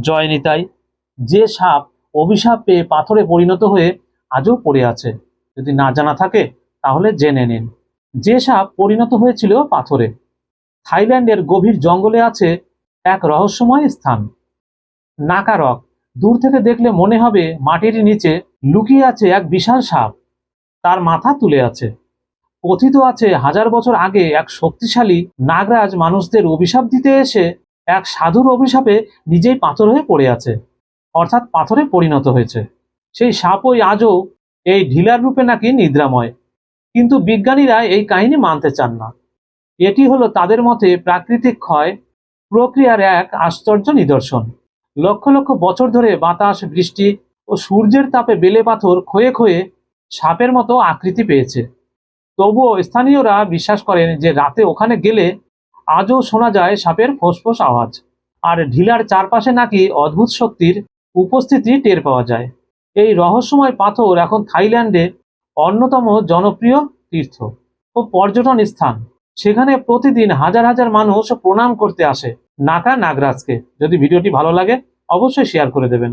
জয় নিতাই। যে সাপ অভিশাপ পেয়ে পাথরে পরিণত হয়ে আজও পড়ে আছে। যদি না জানা থাকে, তাহলে জেনে নিন। যে সাপ পরিণত হয়েছিল পাথরে, থাইল্যান্ডের গভীর জঙ্গলে আছে এক রহস্যময় স্থান। নাকারক দূর থেকে দেখলে মনে হবে মাটির নিচে লুকিয়ে আছে এক বিশাল সাপ। তার মাথা তুলে আছে। কথিত আছে, হাজার বছর আগে এক শক্তিশালী নাগরাজ মানুষদের অভিশাপ দিতে এসে এক সাধুর অভিশাপে নিজেই পাথর হয়ে পড়ে আছে, অর্থাৎ পাথরে পরিণত হয়েছে। সেই সাপই আজও এই ঢিলার রূপে নাকি নিদ্রাময়, কিন্তু বিজ্ঞানীরা এই কাহিনী মানতে চান না। এটি হলো তাদের মতে প্রাকৃতিক ক্ষয় প্রক্রিয়ার এক আশ্চর্য নিদর্শন। লক্ষ লক্ষ বছর ধরে বাতাস, বৃষ্টি ও সূর্যের তাপে বেলে পাথর ক্ষয়ে ক্ষয়ে সাপের মতো আকৃতি পেয়েছে। তবুও স্থানীয়রা বিশ্বাস করেন যে রাতে ওখানে গেলে আজও শোনা যায় সাপের ফোঁসফোঁস আওয়াজ। আর ঢিলার চারপাশে নাকি অদ্ভুত শক্তির উপস্থিতি টের পাওয়া যায়। এই রহস্যময় পাথর এখন থাইল্যান্ডে অন্যতম জনপ্রিয় তীর্থ ও পর্যটন স্থান। সেখানে প্রতিদিন হাজার হাজার মানুষ প্রণাম করতে আসে নাকা নাগরাজকে। যদি ভিডিওটি ভালো লাগে, অবশ্যই শেয়ার করে দেবেন।